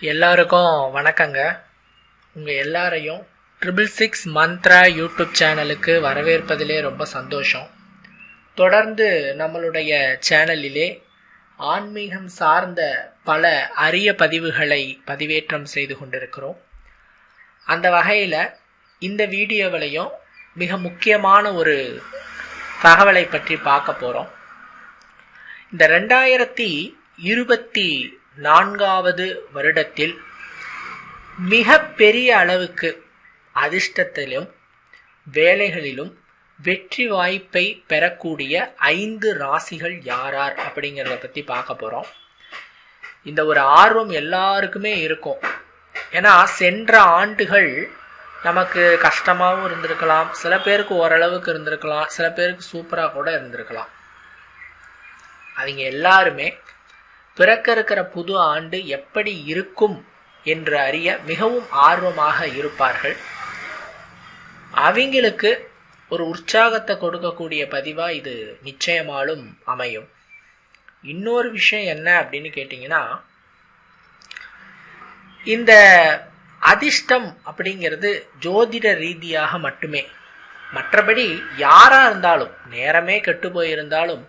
எல்லாருக்கும் வணக்கங்க. உங்கள் எல்லாரையும் ட்ரிபிள் சிக்ஸ் மந்த்ரா யூடியூப் சேனலுக்கு வரவேற்பதிலே ரொம்ப சந்தோஷம். தொடர்ந்து நம்மளுடைய சேனலிலே ஆன்மீகம் சார்ந்த பல அரிய பதிவுகளை பதிவேற்றம் செய்து கொண்டிருக்கிறோம். அந்த வகையில் இந்த வீடியோவிலையும் மிக முக்கியமான ஒரு தகவலை பற்றி பார்க்க போகிறோம் இந்த ரெண்டாயிரத்தி இருபத்தி நான்காவது வருடத்தில் மிக பெரிய அளவுக்கு அதிர்ஷ்டத்திலும் வேலைகளிலும் வெற்றி வாய்ப்பை பெறக்கூடிய ஐந்து ராசிகள் யாரார் அப்படிங்கிறத பற்றி பார்க்க போகிறோம் இந்த ஒரு ஆர்வம் எல்லாருக்குமே இருக்கும். ஏன்னா சென்ற ஆண்டுகள் நமக்கு கஷ்டமாகவும் இருந்திருக்கலாம். சில பேருக்கு ஓரளவுக்கு இருந்திருக்கலாம். சில பேருக்கு சூப்பராக கூட இருந்திருக்கலாம். அவங்க எல்லாருமே பிறக்க இருக்கிற புது ஆண்டு எப்படி இருக்கும் என்று அறிய மிகவும் ஆர்வமாக இருப்பார்கள். அவங்களுக்கு ஒரு உற்சாகத்தை கொடுக்கக்கூடிய பதிவாக இது நிச்சயமாலும் அமையும். இன்னொரு விஷயம் என்ன அப்படின்னு கேட்டிங்கன்னா இந்த அதிர்ஷ்டம் அப்படிங்கிறது ஜோதிட ரீதியாக மட்டுமே. மற்றபடி யாராக இருந்தாலும் நேரமே கெட்டு போயிருந்தாலும்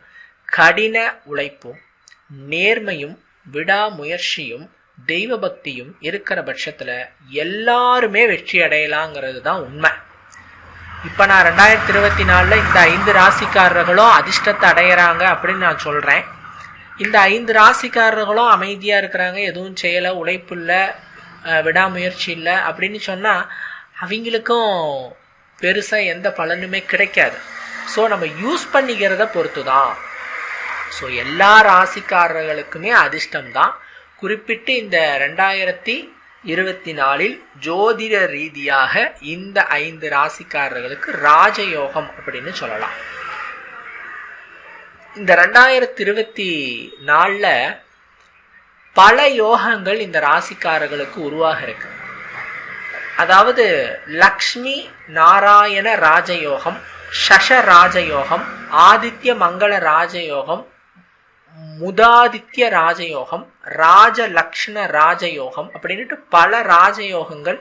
கடின உழைப்பும் நேர்மையும் விடாமுயற்சியும் தெய்வ பக்தியும் இருக்கிற பட்சத்தில் எல்லாருமே வெற்றி அடையலாங்கிறது தான் உண்மை. இப்போ நான் ரெண்டாயிரத்தி இருபத்தி நாலில் இந்த ஐந்து ராசிக்காரர்களும் அதிர்ஷ்டத்தை அடையிறாங்க அப்படின்னு நான் சொல்கிறேன் இந்த ஐந்து ராசிக்காரர்களும் அமைதியாக இருக்கிறாங்க எதுவும் செய்யலை உழைப்பு இல்லை விடாமுயற்சி இல்லை அப்படின்னு சொன்னால் அவங்களுக்கும் பெருசாக எந்த பலனுமே கிடைக்காது. ஸோ நம்ம யூஸ் பண்ணிக்கிறத பொறுத்து தான் ஸோ எல்லா ராசிக்காரர்களுக்குமே அதிர்ஷ்டம் தான் குறிப்பிட்டு இந்த ரெண்டாயிரத்தி இருபத்தி நாலில் ஜோதிட ரீதியாக இந்த ஐந்து ராசிக்காரர்களுக்கு ராஜயோகம் அப்படின்னு சொல்லலாம். இந்த ரெண்டாயிரத்தி இருபத்தி நாலில் பல யோகங்கள் இந்த ராசிக்காரர்களுக்கு உருவாக இருக்கு. அதாவது லக்ஷ்மி நாராயண ராஜயோகம் சஷ ராஜயோகம் ஆதித்ய மங்கள ராஜயோகம் முதாதித்ய ராஜயோகம் ராஜலக்ஷ்ண ராஜயோகம் அப்படின்ட்டு பல ராஜயோகங்கள்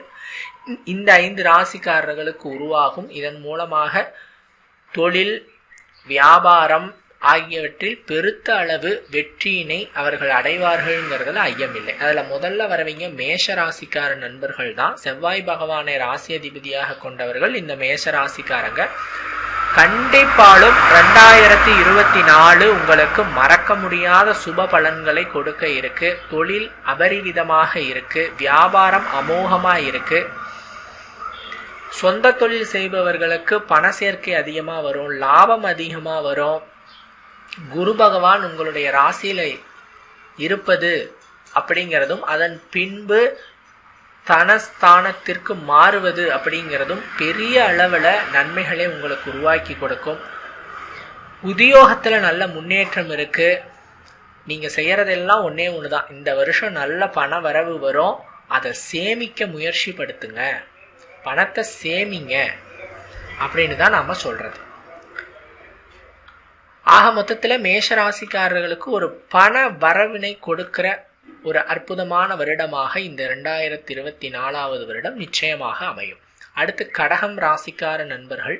இந்த ஐந்து ராசிக்காரர்களுக்கு உருவாகும். இதன் மூலமாக தொழில் வியாபாரம் ஆகியவற்றில் பெருத்த அளவு வெற்றியினை அவர்கள் அடைவார்கள்ங்கிறதுல ஐயமில்லை. அதில் முதல்ல வரவங்க மேஷ ராசிக்கார நண்பர்கள் தான் செவ்வாய் பகவானை ராசி அதிபதியாக கொண்டவர்கள் இந்த மேஷ ராசிக்காரங்க. கண்டிப்பாலும் ரெண்டாயிரத்தி இருபத்தி நாலு உங்களுக்கு மறக்க முடியாத சுப பலன்களை கொடுக்க இருக்கு. தொழில் அபரிவிதமாக இருக்கு. வியாபாரம் அமோகமா இருக்கு. சொந்த தொழில் செய்பவர்களுக்கு பண சேர்க்கை அதிகமாக வரும். லாபம் அதிகமாக வரும். குரு பகவான் உங்களுடைய ராசியில இருப்பது அப்படிங்கிறதும் அதன் பின்பு தனஸ்தானத்திற்கு மாறுவது அப்படிங்கிறதும் பெரிய அளவில் நன்மைகளை உங்களுக்கு உருவாக்கி கொடுக்கும். உத்தியோகத்தில் நல்ல முன்னேற்றம் இருக்குது நீங்கள் செய்கிறதெல்லாம் ஒன்றே ஒன்று தான் இந்த வருஷம் நல்ல பண வரவு வரும். அதை சேமிக்க முயற்சி படுத்துங்க. பணத்தை சேமிங்க அப்படின்னு தான் நாம் சொல்கிறது ஆக மொத்தத்தில் மேஷராசிக்காரர்களுக்கு ஒரு பண வரவினை கொடுக்கிற ஒரு அற்புதமான வருடமாக இந்த ரெண்டாயிரத்தி இருபத்தி நாலாவது வருடம் நிச்சயமாக அமையும். அடுத்து கடகம் ராசிக்கார நண்பர்கள்.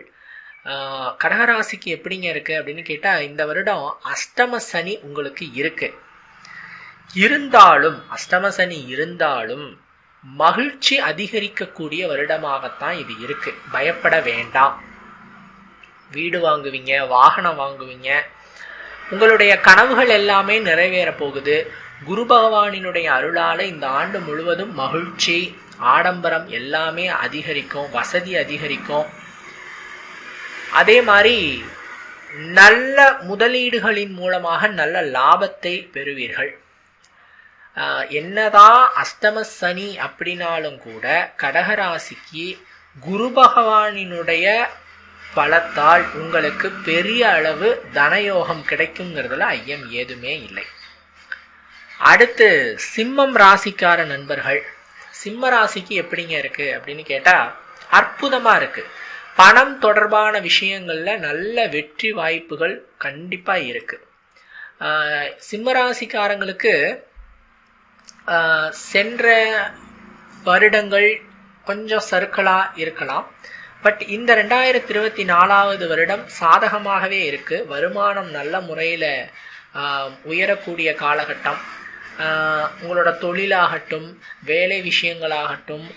கடகராசிக்கு எப்படிங்க இருக்குது அப்படின்னு கேட்டால் இந்த வருடம் அஷ்டம சனி உங்களுக்கு இருக்குது இருந்தாலும் அஷ்டம சனி இருந்தாலும் மகிழ்ச்சி அதிகரிக்கக்கூடிய வருடமாகத்தான் இது இருக்குது பயப்பட வேண்டாம். வீடு வாங்குவீங்க வாகனம் வாங்குவீங்க உங்களுடைய கனவுகள் எல்லாமே நிறைவேற போகுது. குரு பகவானினுடைய அருளால இந்த ஆண்டு முழுவதும் மகிழ்ச்சி ஆடம்பரம் எல்லாமே அதிகரிக்கும் வசதி அதிகரிக்கும். அதே மாதிரி நல்ல முதலீடுகளின் மூலமாக நல்ல லாபத்தை பெறுவீர்கள். என்னதான் அஷ்டம சனி அப்படின்னாலும் கூட கடகராசிக்கு குரு பகவானினுடைய பலத்தால் உங்களுக்கு பெரிய அளவு தனயோகம் கிடைக்குங்கிறதுல ஐயம் ஏதுமே இல்லை. அடுத்து சிம்மம் ராசிக்கார நண்பர்கள். சிம்ம ராசிக்கு எப்படிங்க இருக்கு அப்படின்னு கேட்டால் அற்புதமாக இருக்கு. பணம் தொடர்பான விஷயங்களில் நல்ல வெற்றி வாய்ப்புகள் கண்டிப்பாக இருக்கு. சிம்மராசிக்காரங்களுக்கு சென்ற வருடங்கள் கொஞ்சம் சறுக்கலாக இருக்கலாம். பட் இந்த ரெண்டாயிரத்தி இருபத்தி நாலாவது வருடம் சாதகமாகவே இருக்கு. வருமானம் நல்ல முறையில் உயரக்கூடிய காலகட்டம். உங்களோட தொழிலாகட்டும் வேலை விஷயங்களாகட்டும்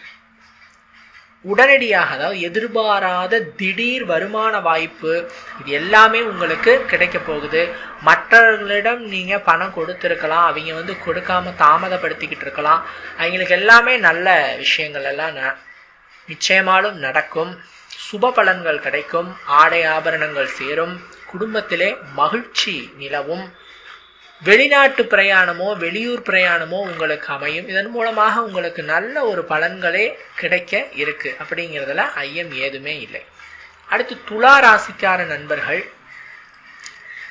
உடனடியாக அதாவது எதிர்பாராத திடீர் வருமான வாய்ப்பு இது எல்லாமே உங்களுக்கு கிடைக்க போகுது. மற்றவர்களிடம் நீங்கள் பணம் கொடுத்துருக்கலாம் அவங்க வந்து கொடுக்காம தாமதப்படுத்திக்கிட்டு இருக்கலாம். அவங்களுக்கு எல்லாமே நல்ல விஷயங்கள் எல்லாம் ந- நிச்சயமாலும் நடக்கும். சுப பலன்கள் கிடைக்கும் ஆடை ஆபரணங்கள் சேரும் குடும்பத்திலே மகிழ்ச்சி நிலவும். வெளிநாட்டு பிரயாணமோ வெளியூர் பிரயாணமோ உங்களுக்கு அமையும். இதன் மூலமாக உங்களுக்கு நல்ல ஒரு பலன்களே கிடைக்க இருக்கு. அப்படிங்கிறதுல ஐயம் ஏதுமே இல்லை. அடுத்து துலா ராசிக்கார நண்பர்கள்.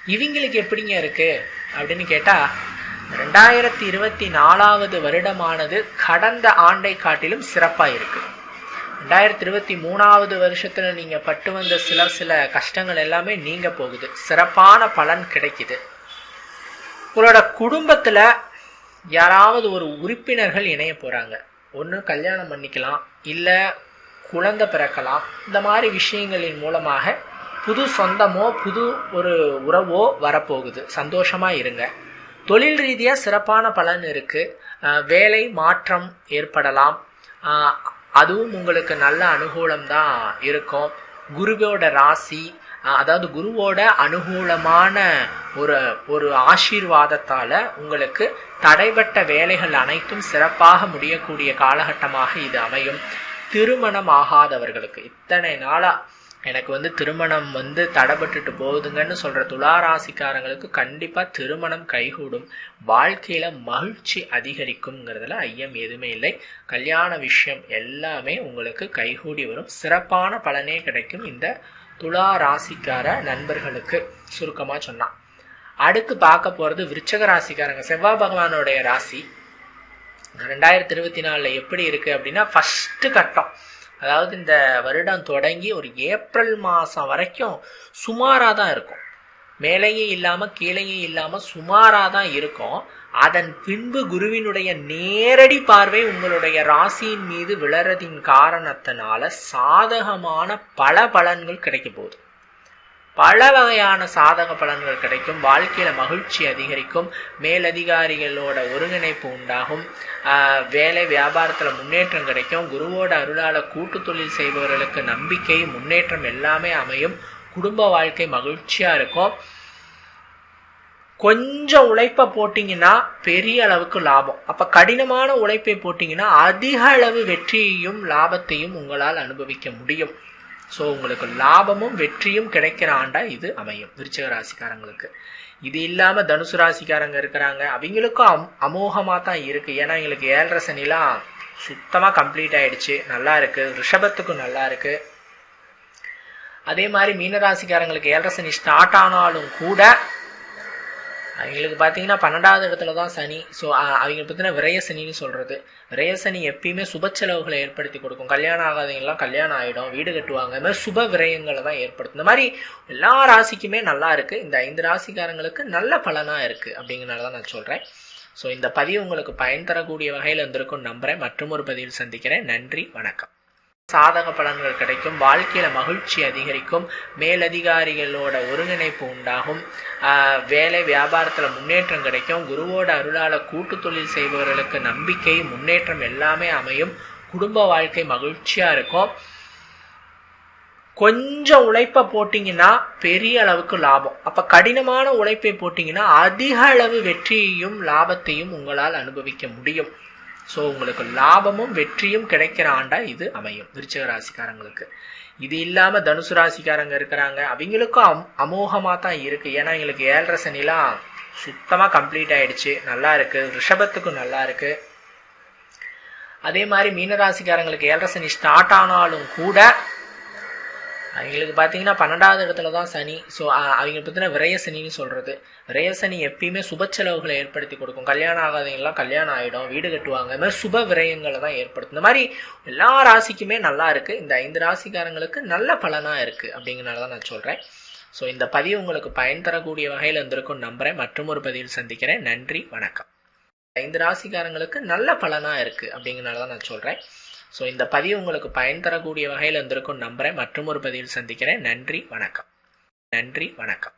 இவங்களுக்கு எப்படிங்க இருக்கு? அப்படின்னு கேட்டா ரெண்டாயிரத்தி இருபத்தி நாலாவது வருடமானது கடந்த ஆண்டை காட்டிலும் சிறப்பாக இருக்குது ரெண்டாயிரத்தி இருபத்தி மூணாவது வருஷத்தில் நீங்கள் பட்டு வந்த சில சில கஷ்டங்கள் எல்லாமே நீங்கள் போகுது. சிறப்பான பலன் கிடைக்குது. உங்களோட குடும்பத்தில் யாராவது ஒரு உறுப்பினர்கள் இணைய போகிறாங்க ஒன்று கல்யாணம் பண்ணிக்கலாம் இல்லை குழந்தை பிறக்கலாம். இந்த மாதிரி விஷயங்களின் மூலமாக புது சொந்தமோ புது ஒரு உறவோ வரப்போகுது. சந்தோஷமாக இருங்க. தொழில் ரீதியாக சிறப்பான பலன் இருக்குது வேலை மாற்றம் ஏற்படலாம். அதுவும் உங்களுக்கு நல்ல அனுகூலம் தான் இருக்கும். குருவோட ராசி அதாவது குருவோட அனுகூலமான ஒரு ஒரு ஆசீர்வாதத்தால உங்களுக்கு தடைபட்ட வேலைகள் அனைத்தும் சிறப்பாக முடியக்கூடிய காலகட்டமாக இது அமையும். திருமணம் ஆகாதவர்களுக்கு இத்தனை நாளா எனக்கு வந்து திருமணம் வந்து தடைபட்டுட்டு போகுதுங்கன்னு சொல்கிற துலா ராசிக்காரங்களுக்கு திருமணம் கைகூடும். வாழ்க்கையில் மகிழ்ச்சி அதிகரிக்கும்ங்கிறதுல ஐயம் எதுவுமே இல்லை. கல்யாண விஷயம் எல்லாமே உங்களுக்கு கைகூடி வரும். சிறப்பான பலனே கிடைக்கும் இந்த துலா ராசிக்கார நண்பர்களுக்கு சுருக்கமாக சொன்னான் அடுத்து பார்க்க போகிறது விருச்சக ராசிக்காரங்க. செவ்வாய் பகவானுடைய ராசி. ரெண்டாயிரத்தி இருபத்தி நாலில் எப்படி இருக்குது அப்படின்னா ஃபஸ்ட்டு கட்டம். அதாவது இந்த வருடம் தொடங்கி ஒரு ஏப்ரல் மாதம் வரைக்கும் சுமாராக தான் இருக்கும். மேலேயும் இல்லாமல் கீழேயும் இல்லாமல் சுமாராக தான் இருக்கும். அதன் பின்பு குருவினுடைய நேரடி பார்வை உங்களுடைய ராசியின் மீது விளறதின் காரணத்தினால சாதகமான பல பலன்கள் கிடைக்க போகுது. பல வகையான சாதக பலன்கள் கிடைக்கும். வாழ்க்கையில் மகிழ்ச்சி அதிகரிக்கும். மேலதிகாரிகளோட ஒருங்கிணைப்பு உண்டாகும். ஆஹ் வேலை வியாபாரத்தில் முன்னேற்றம் கிடைக்கும். குருவோட அருளால் கூட்டு தொழில் செய்பவர்களுக்கு நம்பிக்கை முன்னேற்றம் எல்லாமே அமையும். குடும்ப வாழ்க்கை மகிழ்ச்சியாக இருக்கும். கொஞ்சம் உழைப்பை போட்டிங்கன்னா பெரிய அளவுக்கு லாபம். அப்போ கடினமான உழைப்பை போட்டிங்கன்னா அதிக அளவு வெற்றியையும் லாபத்தையும் உங்களால் அனுபவிக்க முடியும். ஸோ உங்களுக்கு லாபமும் வெற்றியும் கிடைக்கிற ஆண்டா இது அமையும். விருச்சக ராசிக்காரங்களுக்கு. இது இல்லாம தனுசு ராசிக்காரங்க இருக்கிறாங்க. அவங்களுக்கும் அம் அமோகமா தான் இருக்கு. ஏன்னா எங்களுக்கு ஏழரை சனிலாம் சுத்தமா கம்ப்ளீட் ஆயிடுச்சு. நல்லா இருக்கு. ரிஷபத்துக்கும் நல்லா இருக்கு. அதே மாதிரி மீனராசிக்காரங்களுக்கு ஏழரை சனி ஸ்டார்ட் ஆனாலும் கூட அவங்களுக்கு பார்த்தீங்கன்னா பன்னெண்டாவது இடத்துல தான் சனி. ஸோ அவங்க பார்த்தீங்கன்னா விரய சனின்னு சொல்கிறது விரய சனி எப்பயுமே சுப செலவுகளை ஏற்படுத்தி கொடுக்கும். கல்யாணம் ஆகாதவங்கலாம் கல்யாணம் ஆகிடும் வீடு கட்டுவாங்க. இந்த மாதிரி சுப விரயங்களை தான் ஏற்படுத்தும். இந்த மாதிரி எல்லா ராசிக்குமே நல்லா இருக்குது இந்த ஐந்து ராசிக்காரங்களுக்கு நல்ல பலனாக இருக்குது அப்படிங்கிறனால தான் நான் சொல்கிறேன் ஸோ இந்த பதிவு உங்களுக்கு பயன் தரக்கூடிய வகையில் இருந்திருக்கும் நம்புகிறேன் மற்றும் ஒரு பதிவில் சந்திக்கிறேன். நன்றி வணக்கம். சாதக பலன்கள் கிடைக்கும் வாழ்க்கையில மகிழ்ச்சி அதிகரிக்கும் மேலதிகாரிகளோட ஒருங்கிணைப்பு உண்டாகும். ஆஹ் வேலை வியாபாரத்துல முன்னேற்றம் கிடைக்கும். குருவோட அருளால கூட்டு தொழில் செய்பவர்களுக்கு நம்பிக்கை முன்னேற்றம் எல்லாமே அமையும். குடும்ப வாழ்க்கை மகிழ்ச்சியா இருக்கும். கொஞ்சம் உழைப்பை போட்டிங்கன்னா பெரிய அளவுக்கு லாபம். அப்ப கடினமான உழைப்பை போட்டிங்கன்னா அதிக அளவு வெற்றியையும் லாபத்தையும் உங்களால் அனுபவிக்க முடியும். ஸோ உங்களுக்கு லாபமும் வெற்றியும் கிடைக்கிற ஆண்டா இது அமையும் விருச்சக ராசிக்காரங்களுக்கு. இது இல்லாமல் தனுசு ராசிக்காரங்க இருக்கிறாங்க. அவங்களுக்கும் அம் அமோகமாக தான் இருக்குது ஏன்னா எங்களுக்கு ஏழரை சனிலாம் சுத்தமாக கம்ப்ளீட் ஆயிடுச்சு. நல்லா இருக்குது ரிஷபத்துக்கும் நல்லா இருக்குது அதே மாதிரி மீனராசிக்காரங்களுக்கு ஏழரை சனி ஸ்டார்ட் ஆனாலும் கூட அவங்களுக்கு பார்த்தீங்கன்னா பன்னெண்டாவது இடத்துல தான் சனி. ஸோ அவங்க பார்த்தீங்கன்னா விரைய சனின்னு சொல்கிறது விரைய சனி எப்பயுமே சுப செலவுகளை ஏற்படுத்தி கொடுக்கும். கல்யாணம் ஆகாதவங்களாம் கல்யாணம் ஆகிடும் வீடு கட்டுவாங்க. இந்த மாதிரி சுப விரயங்களை தான் ஏற்படுத்தும். இந்த மாதிரி எல்லா ராசிக்குமே நல்லா இருக்குது இந்த ஐந்து ராசிக்காரங்களுக்கு நல்ல பலனாக இருக்குது அப்படிங்கிறனால தான் நான் சொல்கிறேன் ஸோ இந்த பதிவு உங்களுக்கு பயன் தரக்கூடிய வகையில் இருந்திருக்கும் நம்புகிறேன் மற்றும் ஒரு பதிவில் சந்திக்கிறேன். நன்றி வணக்கம். ஐந்து ராசிக்காரங்களுக்கு நல்ல பலனாக இருக்குது அப்படிங்கிறனால தான் நான் சொல்கிறேன் ஸோ இந்த பதிவு உங்களுக்கு பயன் தரக்கூடிய வகையில் இருந்திருக்கும் நம்புகிறேன் மற்றும் ஒரு பதிவில் சந்திக்கிறேன். நன்றி வணக்கம். நன்றி வணக்கம்.